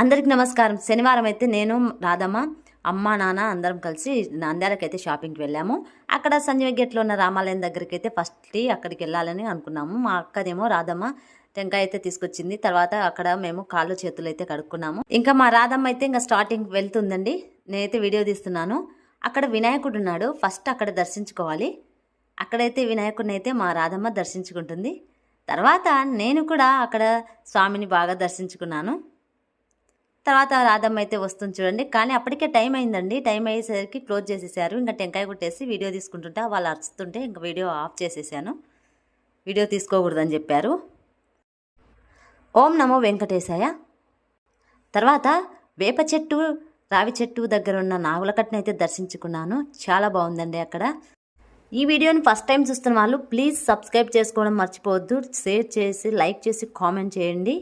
అందరికి నమస్కారం. శనివారం అయితే నేను రాధమ్మ అమ్మ నాన్న అందరం కలిసి నంద్యాలకైతే షాపింగ్కి వెళ్ళాము. అక్కడ సంజయ్ గేట్లో ఉన్న రామాలయం దగ్గరికి అయితే ఫస్ట్ అక్కడికి వెళ్ళాలని అనుకున్నాము. మా అక్కదేమో రాధమ్మ టెంకాయ అయితే తీసుకొచ్చింది. తర్వాత అక్కడ మేము కాళ్ళు చేతులు అయితే కడుక్కున్నాము. ఇంకా మా రాధమ్మ అయితే ఇంకా స్టార్టింగ్ వెళ్తుందండి. నేనైతే వీడియో తీస్తున్నాను. అక్కడ వినాయకుడు ఉన్నాడు. ఫస్ట్ అక్కడ దర్శించుకోవాలి. అక్కడైతే వినాయకుడిని అయితే మా రాధమ్మ దర్శించుకుంటుంది. తర్వాత నేను కూడా అక్కడ స్వామిని బాగా దర్శించుకున్నాను. తర్వాత రాధమ్మ అయితే వస్తుంది చూడండి. కానీ అప్పటికే టైం అయిందండి. టైం అయ్యేసరికి క్లోజ్ చేసేసారు. ఇంకా టెంకాయ కొట్టేసి వీడియో తీసుకుంటుంటే. వాళ్ళు అరుస్తుంటే ఇంకా వీడియో ఆఫ్ చేసేసాను. వీడియో తీసుకోకూడదని చెప్పారు. ఓం నమో వెంకటేశాయ. తర్వాత వేప చెట్టు రావి చెట్టు దగ్గర ఉన్న నాగులకట్ని అయితే దర్శించుకున్నాను. చాలా బాగుందండి అక్కడ. ఈ వీడియోని ఫస్ట్ టైం చూస్తున్న వాళ్ళు ప్లీజ్ సబ్స్క్రైబ్ చేసుకోవడం మర్చిపోవద్దు. షేర్ చేసి లైక్ చేసి కామెంట్ చేయండి.